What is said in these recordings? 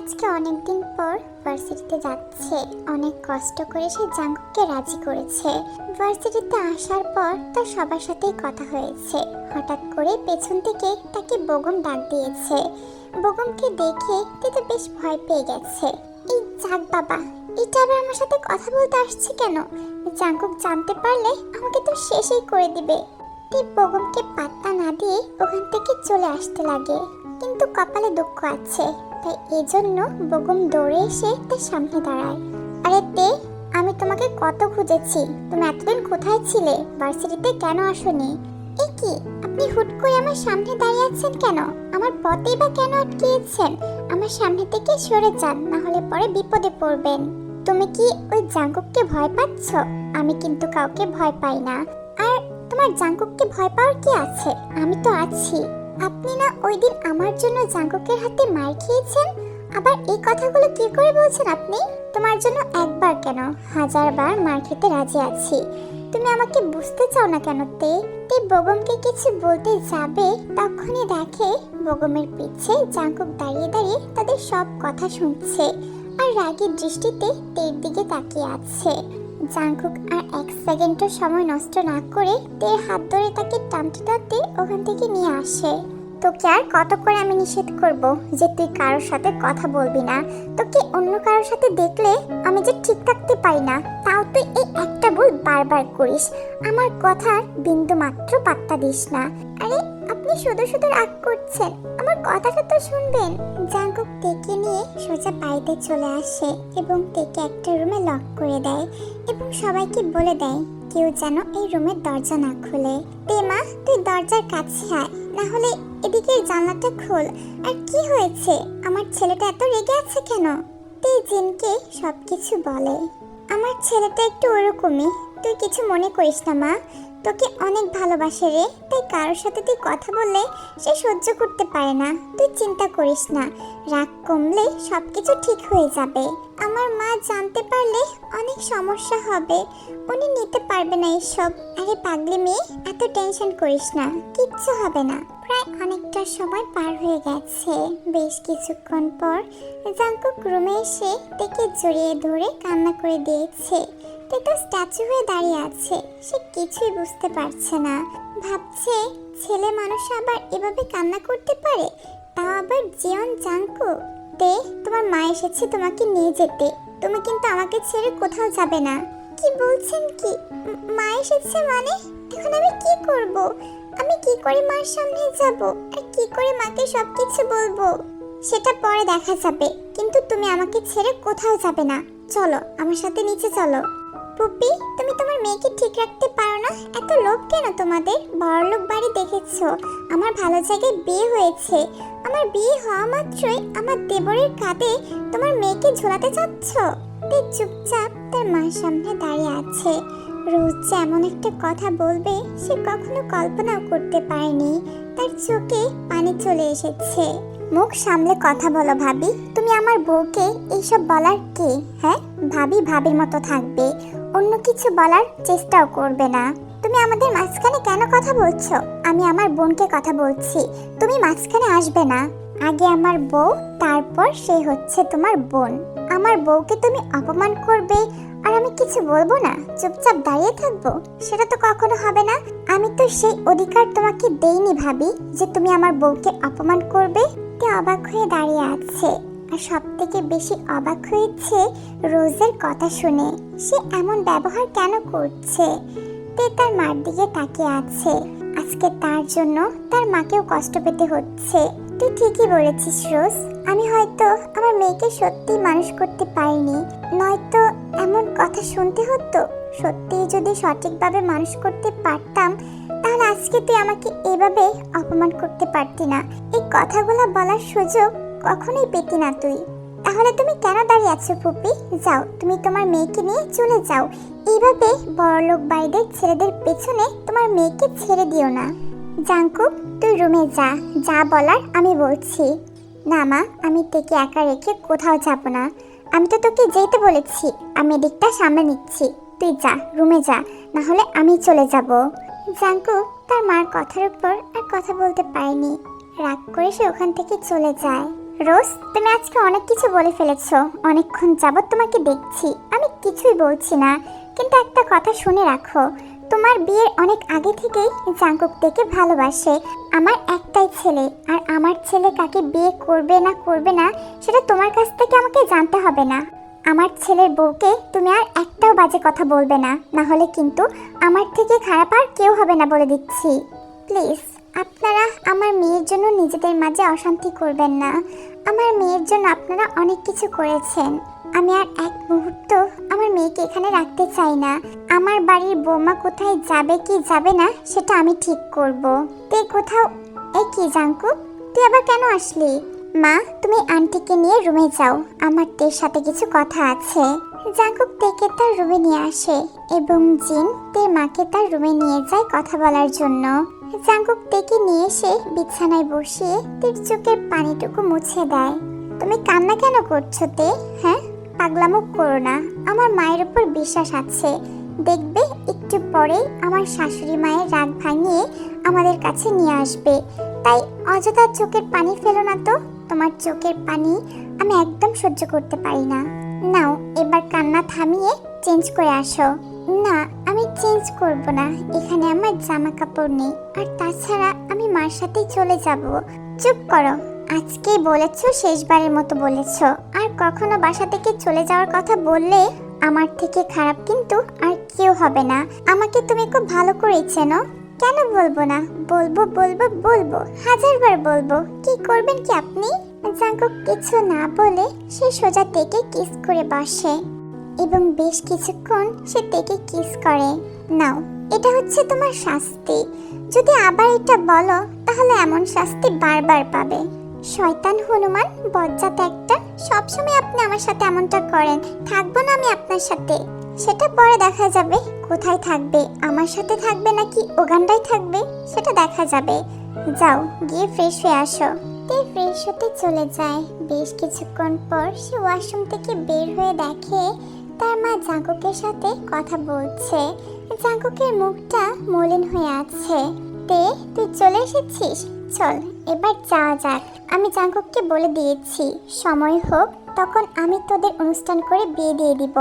আজকে অনেক দিন পর ভার্সিটিতে যাচ্ছে। অনেক কষ্ট করে সে জাঙ্কুককে রাজি করেছে। ভার্সিটিতে আসার পর তার সবার সাথেই কথা হয়েছে। হঠাৎ করে পেছন থেকে তাকে বগম ডাক দিয়েছে। বগমকে দেখে তে বেশ ভয় পেয়ে গেছে। এই যাক বাবা, এটা আবার আমার সাথে কথা বলতে আসছে কেন? জাঙ্কুক জানতে পারলে আমাকে তো শেষই করে দিবে। তে বগমকে পাত্তা না দিয়ে ওখান থেকে চলে আসতে লাগে। কিন্তু কপালে দুঃখ আছে। তাই এই জন্য বগম দৌড়ে এসে তার সামনে দাঁড়ায়। আরে তে, আমি তোমাকে কত খুঁজেছি। তুমি এতদিন কোথায় ছিলে? ভার্সিটিতে কেন আসোনি? এ কি, আপনি হুট করে আমার সামনে দাঁড়িয়ে আছেন কেন? আমার পথেই বা কেন আটকিয়েছেন? আমার সামনে থেকে সরে যান, না হলে পরে বিপদে পড়বেন। তুমি কি ওই জাঙ্কুককে ভয় পাচ্ছ? আমি কিন্তু কাউকে ভয় পাই না। আর তোমার জাঙ্কুককে ভয় পাওয়ার কি আছে? আমি তো আছি। আপনি না ওই দিন আমার জন্য জাঙ্কুকের হাতে মার খেয়েছেন? আবার এই কথাগুলো কি করে বলছেন আপনি? তোমার জন্য একবার কেন? হাজারবার মার খেতে রাজি আছি। তুমি আমাকে বুঝতে চাও না কেন, তে? তে বগমকে কিছু বলতে যাবে, তখনই দেখে বগমের পিছে জাঙ্কুক দাঁড়িয়ে দাঁড়িয়ে তাদের সব কথা শুনছে। আর রাগের দৃষ্টিতে তের দিকে তাকিয়ে আছে। জাঙ্কুক আর এক সেকেন্ডও সময় নষ্ট না করে তের হাত ধরে তাকে টানতে টানতে ওখান থেকে নিয়ে আসে। তোকে আর কত করে আমি নিষেধ করব যে তুই কারোর সাথে কথা বলবি না? তোকে অন্য কারোর সাথে দেখলে আমি যে ঠিক থাকতে পারি না, তাও তুই এই একটা ভুল বারবার করিস। আমার কথার বিন্দু মাত্র পাত্তা দিস না। আরে আপনি শুধু শুধু রাগ করছেন। আমার কথাটা তো শুনবেন। জাঙ্কুক তেকে নিয়ে সোজা বাড়িতে চলে আসে এবং তেকে একটা রুমে লক করে দেয় এবং সবাইকে বলে দেয়, কেউ যেন এই রুমের দরজা না খুলে। তেমা তুই দরজার কাছে আয়, না হলে এদিকে জানলাটা খোল। আর কি হয়েছে? আমার ছেলেটা এত রেগে আছে কেন? তে জিনকে সবকিছু বলে, আমার ছেলেটা একটু ওরকমই। তুই কিছু মনে করিস না মা। তোকে অনেক ভালোবাসে রে, তাই কারোর সাথে তুই কথা বললে সে সহ্য করতে পারে না। তুই চিন্তা করিস না, রাগ কমলে সব কিছু ঠিক হয়ে যাবে। আমার মা জানতে পারলে অনেক সমস্যা হবে, উনি নিতে পারবে না এসব। আরে পাগলি মেয়ে, এত টেনশন করিস না, কিচ্ছু হবে না। প্রায় অনেকটা সময় পার হয়ে গেছে। বেশ কিছুক্ষণ পর জাঙ্কুক রুমে এসে তাকে জড়িয়ে ধরে কান্না করে দিয়েছে। তো স্ট্যাচু হয়ে দাঁড়িয়ে আছে। সে কিছুই বুঝতে পারছে না। ভাবছে ছেলে মানুষ আবার এভাবে কান্না করতে পারে? তাও আবার জিয়ন জাঙ্কু তে, তোমার মা এসেছে, তোমাকে নিয়ে যেতে। তুমি কিন্তু আমাকে ছেড়ে কোথাও যাবে না। কি বলছেন কি? ম- এসেছে মানে? এখন আমি কি করব? আমি কি করে মার সামনে যাব? আর কি করে মাকে সবকিছু বলব? সেটা পরে দেখা যাবে। কিন্তু তুমি আমাকে ছেড়ে কোথাও যাবে না। চলো, আমার সাথে নিচে চলো। পুপি, তুমি তোমার মেয়েকে ঠিক রাখতে পারো না? এত লোভ কেন তোমাদের? বড়লোক বাড়ি দেখেছ। আমার ভালো জায়গায় বিয়ে হয়েছে। আমার বিয়ে হওয়া মাত্রই আমার দেবরের কাঁধে তোমার মেয়েকে ঝোলাতে চাচ্ছ। তে চুপচাপ তার মার সামনে দাঁড়িয়ে আছে। রোজ যে এমন একটা কথা বলবে, সে কখনো কল্পনাও করতে পারেনি। তার চোখে পানি চলে এসেছে। মুখ সামলে কথা বলো ভাবি। তুমি আমার বউকে এইসব বলার কে? হ্যাঁ? ভাবি ভাবির মতো থাকবে। অন্য কিছু বলার চেষ্টাও করবে না। তুমি আমাদের মাঝখানে কেন কথা বলছো? আমি আমার বোনকে কথা বলছি। তুমি মাঝখানে আসবে না। আগে আমার বউ, তারপর সে হচ্ছে তোমার বোন। আমার বউকে তুমি অপমান করবে, আর আমি কিছু বলব না। চুপচাপ দাঁড়িয়ে থাকব, সেটা তো কখনো হবে না। আমি তো সেই অধিকার তোমাকে দেইনি ভাবি, যে তুমি আমার বউকে অপমান করবে। তে অবাক হয়ে দাঁড়িয়ে আছে। আর সব থেকে বেশি অবাক হয়েছে রোজের কথা শুনে। সে এমন ব্যবহার কেন করছে? তে তার মার দিকে তাকিয়ে আছে। আজকে তার জন্য তার মাকেও কষ্ট পেতে হচ্ছে। তুই ঠিকই বলেছিস রোজ। আমি হয়তো আমার মেয়েকে সত্যি মানুষ করতে পারিনি। নয়তো এমন কথা শুনতে হতো? সত্যি যদি সঠিকভাবে মানুষ করতে পারতাম, তাহলে আজকে তুই আমাকে এভাবে অপমান করতে পারতি না। এই কথাগুলো বলার সুযোগ কখনোই পেতি না তুই। তাহলে তুমি কেন দাঁড়িয়ে আছো পুপি যাও, তুমি তোমার মেয়েকে নিয়ে চলে যাও। এইভাবে বড়লোক বাড়িদের ছেলেদের পেছনে তোমার মেয়েকে ছেড়ে দিও না। জাঙ্কু তুই রুমে যা যা বলার আমি বলছি। না মা, আমি তোকে একা রেখে কোথাও যাব না। আমি তো তোকে যেতে বলেছি আমি এদিকটা সামনে নিচ্ছি। তুই যা, রুমে যা না হলে আমি চলে যাব। জাঙ্কু তার মার কথার উপর আর কথা বলতে পারেনি। রাগ করে সে ওখান থেকে চলে যায়। রোজ, তুমি আজকে অনেক কিছু বলে ফেলেছো। অনেকক্ষণ যাবত তোমাকে দেখছি। আমি কিছুই বলছি না। কিন্তু একটা কথা শুনে রাখো, তোমার বিয়ের অনেক আগে থেকেই জাঙ্কুক দেখে ভালোবাসে। আমার একটাই ছেলে, আর আমার ছেলে কাকে বিয়ে করবে না করবে না, সেটা তোমার কাছ থেকে আমাকে জানতে হবে না। আমার ছেলের বউকে তুমি আর একটাও বাজে কথা বলবে না। না হলে কিন্তু আমার থেকে খারাপ আর কেউ হবে না বলে দিচ্ছি। প্লিজ। আপনারা আমার মেয়ের জন্য নিজেদের মাঝে অশান্তি করবেন না। আমার মেয়ের জন্য আপনারা অনেক কিছু করেছেন। আমি আর এক মুহূর্ত আমার মেয়েকে এখানে রাখতে চাই না। আমার বাড়ির বৌমা কোথায় যাবে, কি যাবে না, সেটা আমি ঠিক করব। তুই কোথাও এই কি জাঙ্কু? তুই আবার কেন আসলি? মা, তুমি আন্টিকে নিয়ে রুমে যাও। আমার তের সাথে কিছু কথা আছে। জাঙ্কুক তেকে তার রুমে নিয়ে আসে এবং জিন তের মাকে তার রুমে নিয়ে যায় কথা বলার জন্য। জাঙ্কুক ডেকে নিয়ে এসে বিছানায় বসিয়ে তীর চোখের পানিটুকু মুছে দেয়। তুমি কান্না কেন করছ তে? হ্যাঁ? পাগলামো করো না। আমার মায়ের উপর বিশ্বাস আছে। দেখবে একটু পরেই আমার শাশুড়ি মায়ের রাগ ভাঙিয়ে আমাদের কাছে নিয়ে আসবে। তাই অযথা চোখের পানি ফেলো না তো। তোমার চোখের পানি আমি একদম সহ্য করতে পারি না। নাও, এবার কান্না থামিয়ে চেঞ্জ করে আসো। না চেঞ্জ করব না। এখানে আমার জামা কাপড় নেই। আর তাছাড়া আমি মার সাথেই চলে যাব। চুপ করো। আজকেই বলেছ, শেষবারের মতো বলেছ। আর কখনো বাসা থেকে চলে যাওয়ার কথা বললে আমার থেকে খারাপ কিন্তু আর কেউ হবে না। আমাকে তুমি খুব ভালো করেই চেনো। কেন বলব না? বলব বলব বলব। হাজারবার বলব। কি করবেন কি আপনি? জাঙ্কুক কিছু না বলে সে সোজা থেকে কিস করে বসে। এবং বেশ কিছুক্ষণ সে তেকে কিস করে। নাও, এটা হচ্ছে তোমার শাস্তি। যদি আবার এটা বলো, তাহলে এমন শাস্তি বারবার পাবে। শয়তান হনুমান, বজ্জাত একটা, সবসময় আপনি আমার সাথে এমনটা করেন। থাকব না আমি আপনার সাথে। সেটা পরে দেখা যাবে, কোথায় থাকবে, আমার সাথে থাকবে নাকি ওগানটাই থাকবে, সেটা দেখা যাবে। যাও, গিয়ে ফ্রেশ হয়ে আসো। তে ফ্রেশ হতে চলে যায়। বেশ কিছুক্ষণ পর সে ওয়াশরুম থেকে বের হয়ে দেখে তার মা জাঙ্কুকের সাথে কথা বলছে। জাঙ্কুকের মুখটা মলিন হয়ে আছে। তে, তুই চলে এসেছিস? চল, এবার যাওয়া যাক। আমি জাঙ্কুককে বলে দিয়েছি, সময় হোক, তখন আমি তোদের অনুষ্ঠান করে বিয়ে দিয়ে দিব।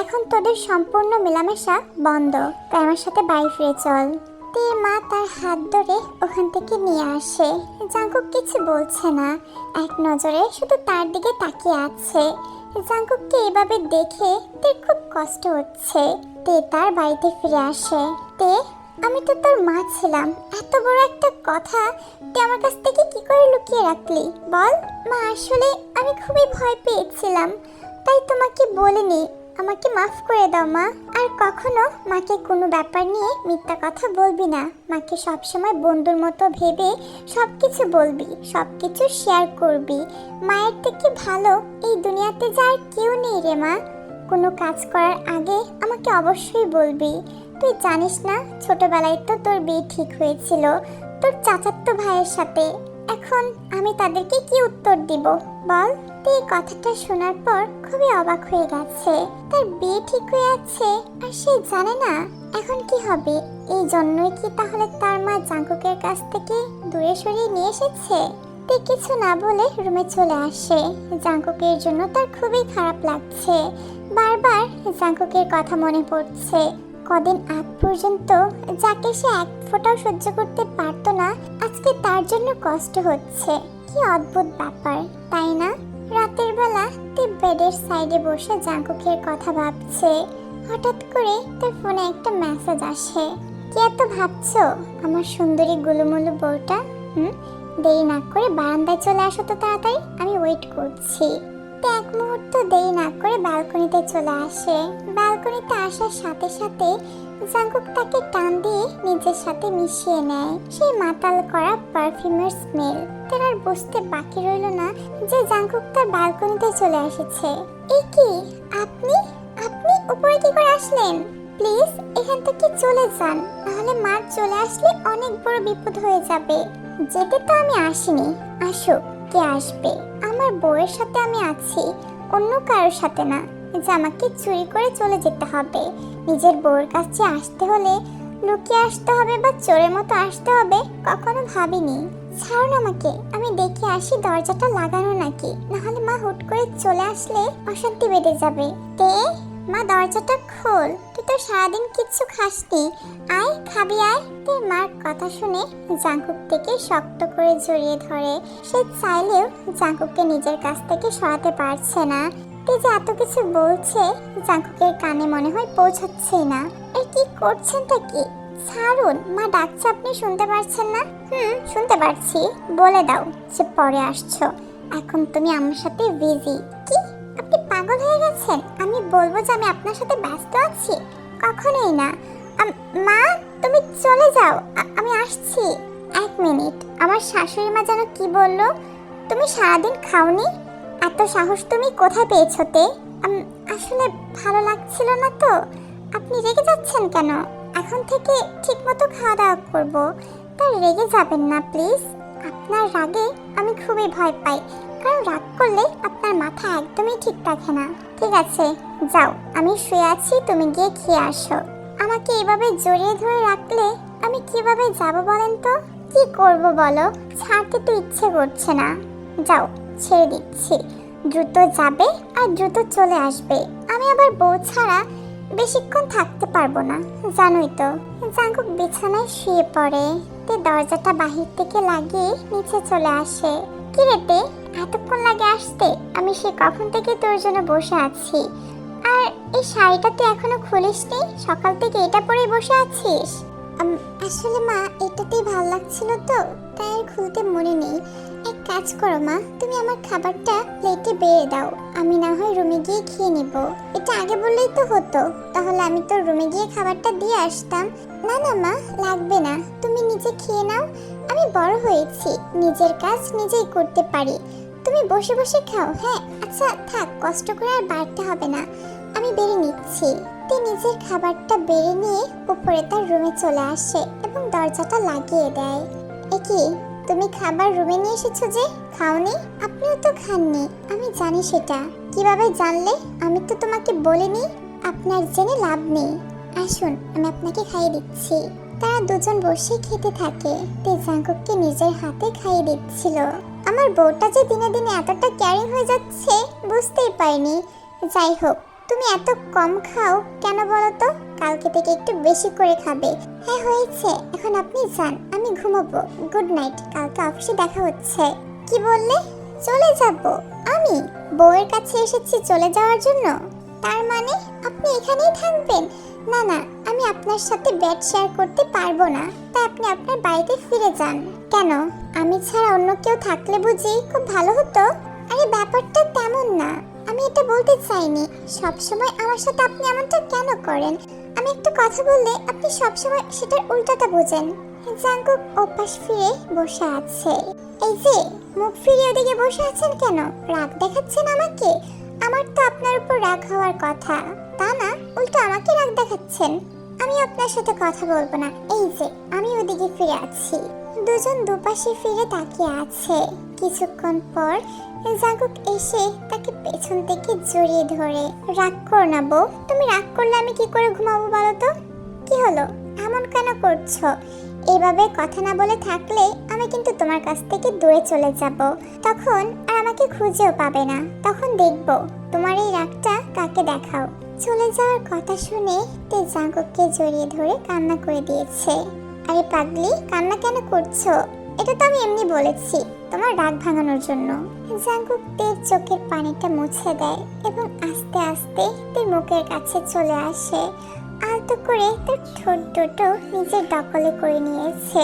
এখন তোদের সম্পূর্ণ মেলামেশা বন্ধ। তাই আমার সাথে বাড়ি ফিরে চল। তে মা তার হাত ধরে ওখান থেকে নিয়ে আসে। জাঙ্কুক কিছু বলছে না। এক নজরে শুধু তার দিকে তাকিয়ে আছে। জাঙ্কুককে এভাবে দেখে তে খুব কষ্ট হচ্ছে। তে তার বাড়িতে ফিরে আসে। তে, আমি তো তোর মা ছিলাম। এত বড় একটা কথা তুই আমার কাছ থেকে কি করে লুকিয়ে রাখলি? বল। মা, আসলে আমি খুবই ভয় পেয়েছিলাম। তাই তোমাকে বলিনি। আমাকে মাফ করে দাও, মা। আর কখনো মাকে কোনো ব্যাপার নিয়ে মিথ্যা কথা বলবি না। মাকে সবসময় বন্ধুর মতো ভেবে সব কিছু বলবি সব কিছু শেয়ার করবি। মায়ের থেকে ভালো এই দুনিয়াতে যার কেউ নেই রে, মা। কোনো কাজ করার আগে আমাকে অবশ্যই বলবি। তুই জানিস না, ছোটবেলায় তো তোর বিয়ে ঠিক হয়েছিল, তোর চাচাতো ভাইয়ের সাথে। এখন আমি তাদেরকে কি উত্তর দিব? বল। এই কথাটা শোনার পর খুবই অবাক হয়ে গেছে। তার বিয়ে ঠিক হয়ে আছে, আর সে জানে না এখন কি হবে। এই জন্যই কি তাহলে তার মা জাঙ্কুকের কাছ থেকে দূরে সরিয়ে নিয়ে এসেছে? তে কিছু না বলে রুমে চলে আসে। জাঙ্কুকের জন্য তার খুবই খারাপ লাগছে। বারবার জাঙ্কুকের কথা মনে পড়ছে। কদিন আগ পর্যন্ত যাকে সে এক ফোঁটাও সহ্য করতে পারতো না, আজকে তার জন্য কষ্ট হচ্ছে। কি অদ্ভুত ব্যাপার, তাই না? রাতের বেলা তে বেডের সাইডে বসে জাঙ্কুকের কথা ভাবছে। হঠাৎ করে তার ফোনে একটা মেসেজ আসে। কি এত ভাবছ, আমার সুন্দরী গুলুমুলু বউটা? হুম? দেরি না করে বারান্দায় চলে আসো তো তাড়াতাড়ি, আমি ওয়েট করছি। তে এক মুহূর্ত দেরি না করে ব্যালকনিতে চলে আসে। ব্যালকনিতে আসার সাথে সাথে জাঙ্কুক তাকে টান দিয়ে নিজের সাথে মিশিয়ে নেয়। সেই মাতাল করা পারফিউমের স্মেল তার আর বুঝতে বাকি রইল না যে জাঙ্কুক তার ব্যালকনিতে চলে এসেছে। এই কি? আপনি? আপনি উপরে কি করে আসলেন? প্লিজ, এখান থেকে চলে যান। নাহলে মা চলে আসলে অনেক বড় বিপদ হয়ে যাবে। যেতে তো আমি আসিনি। আসুক, কে আসবে? আমার বউয়ের সাথে আমি আছি, অন্য কারোর সাথে না। যে আমাকে চুরি করে চলে যেতে হবে। নিজের বউয়ের কাছে আসতে হলে লুকিয়ে আসতে হবে বা চোরের মতো আসতে হবে, কখনো ভাবিনি। ছাড়ুন আমাকে, আমি দেখে আসি দরজাটা লাগানো নাকি। নাহলে মা হুট করে চলে আসলে অশান্তি বেড়ে যাবে। তে? মা দরজাটা খোল, তুই তো সারাদিন কিচ্ছু খাসনি। আয় খাবি, আয়। তুই মার কথা শুনে জাঙ্কুক থেকে শক্ত করে জড়িয়ে ধরে, সে চাইলেও জাঙ্কুককে নিজের কাছ থেকে সরাতে পারছে না। তে যে এত কিছু বলছে, জাঙ্কুকের কানে মনে হয় পৌঁছাচ্ছেই না। এ কি করছেন করছেনটা কি? ছাড়ুন, মা ডাকছে, আপনি শুনতে পারছেন না? হুম, শুনতে পারছি। বলে দাও যে পরে আসছো। এখন তুমি আমার সাথে বিজি কি? বলব যে আমি আপনার সাথে ব্যস্ত আছি। কখনোই না। মা, তুমি চলে যাও। আমি আসছি। এক মিনিট। আমার শাশুড়ি মা যেন কি বলল? তুমি সারাদিন খাওনি? এত সাহস তুমি কোথায় পেয়েছ তে? আসলে ভালো লাগছিল না তো। আপনি রেগে যাচ্ছেন কেন? এখন থেকে ঠিকমতো খাওয়া দাওয়া করব। তা রেগে যাবেন না, প্লিজ। আপনার রাগে আমি খুবই ভয় পাই। কারণ রাগ করলে আপনার মাথা একদমই ঠিক থাকে না। ঠিক আছে, যাও, আমি শুয়ে আছি, তুমি গিয়ে খেয়ে আসো। আমাকে এভাবে জড়িয়ে ধরে রাখলে আমি কীভাবে যাব বলেন তো? কি করব বলো? ছাড়তে তো ইচ্ছে করছে না। যাও, ছেড়ে দিচ্ছি। দ্রুত যাবে আর দ্রুত চলে আসবে। আমি আবার বউ ছাড়া বেশিক্ষণ থাকতে পারব না, জানোই তো। জাঙ্কুক বিছানায় শুয়ে পড়ে। তে দরজাটা বাহির থেকে লাগিয়ে নিচে চলে আসে। কি রেতে এতক্ষণ লাগে আসতে, আমি সে কখন থেকে তোর জন্য বসে আছি? আর এই শাড়িটা তুই এখনও খুলিসনি? সকাল থেকে এটা পরেই বসে আছিস? আসলে মা, এটাতেই ভালো লাগছিল তো, তাই খুলতে মনে নেই। এক কাজ করো মা, তুমি আমার খাবারটা প্লেটে বেড়ে দাও, আমি না হয় রুমে গিয়ে খেয়ে নিব। এটা আগে বললেই তো হতো, তাহলে আমি তো রুমে গিয়ে খাবারটা দিয়ে আসতাম। না না মা, লাগবে না, তুমি নিজে খেয়ে নাও, আমি বড় হয়েছি, নিজের কাজ নিজেই করতে পারি। তুমি বসে বসে খাও হ্যাঁ? আচ্ছা থাক, কষ্ট করে আর বাড়তে হবে না। আমি বেড়ে নিচ্ছি। তে নিজের খাবারটা বেড়ে নিয়ে উপরে তার রুমে চলে আসে এবং দরজাটা লাগিয়ে দেয়। এ কি, তুমি খাবার রুমে নিয়ে এসেছ যে? খাওনি? আপনিও তো খাননি। আমি জানি সেটা। কীভাবে জানলে? আমি তো তোমাকে বলিনি। আপনার জেনে লাভ নেই। আসুন, আমি আপনাকে খাইয়ে দিচ্ছি। তারা দুজন বসে খেতে থাকে। তে জাঙ্কুককে নিজের হাতে খাইয়ে দিচ্ছিল। আমার বউটা যে দিনে দিনে এতটা ক্যারিং হয়ে যাচ্ছে, বুঝতেই পারিনি। যাই হোক, তুমি এত কম খাও কেন বলো তো? কালকে থেকে একটু বেশি করে খাবে। হ্যাঁ হয়েছে। এখন আপনি যান, আমি ঘুমাবো। গুড নাইট কালকে অফিসে দেখা হচ্ছে। কি বললে? চলে যাব। আমি? বউয়ের কাছে এসেছি চলে যাওয়ার জন্য? তার মানে আপনি এখানেই থাকবেন? না না, আমি আপনার সাথে বেড শেয়ার করতে পারব না। তাই আপনি আপনার বাড়িতে ফিরে যান। কেন? আমি ছাড়া অন্য কেউ থাকলে বুঝি খুব ভালো হতো। আরে, ব্যাপারটা তেমন না। আমি এটা বলতে চাইনি। সবসময় আমার সাথে আপনি এমনটা কেন করেন? আমি একটা কথা বললে আপনি সবসময় সেটার উল্টাটা বোঝেন। জাঙ্কুক অভ্যাস ফিরে বসে আছে। এই যে, মুখ ফিরে ওদিকে বসে আছেন কেন? রাগ দেখাচ্ছেন আমাকে? আমার তো আপনার উপর রাগ হওয়ার কথা। তা না, উল্টো আমাকে রাগ দেখাচ্ছেন। আমি আপনার সাথে কথা বলব না। এই যে, আমি ওদিকে ফিরে আছি। দুজন দুপাশে ফিরে তাকিয়ে আছে। কিছুক্ষণ পর জাগুক এসে তাকে পেছন থেকে জড়িয়ে ধরে। রাগ করো না বউ, তুমি রাগ করলে আমি কি করে ঘুমাবো বলো তো? কি হলো? এমন কেন করছ? এভাবে কথা না বলে থাকলে আমি কিন্তু তোমার কাছ থেকে দূরে চলে যাব। তখন আর আমাকে খুঁজেও পাবে না। তখন দেখব, তোমার এই রাগটা কাকে দেখাও? চলে যাওয়ার কথা শুনে তে জাঙ্কুককে জড়িয়ে ধরে কান্না করে দিয়েছে। আরে পাগলি, কান্না কেন করছ? এটা তো আমি এমনি বলেছি, তোমার রাগ ভাঙানোর জন্য। জাঙ্কুক তের চোখের পানিটা মুছে দেয় এবং আস্তে আস্তে তের মুখের কাছে চলে আসে। আলতো করে তার ঠোঁট দুটো নিজের দখলে করে নিয়েছে।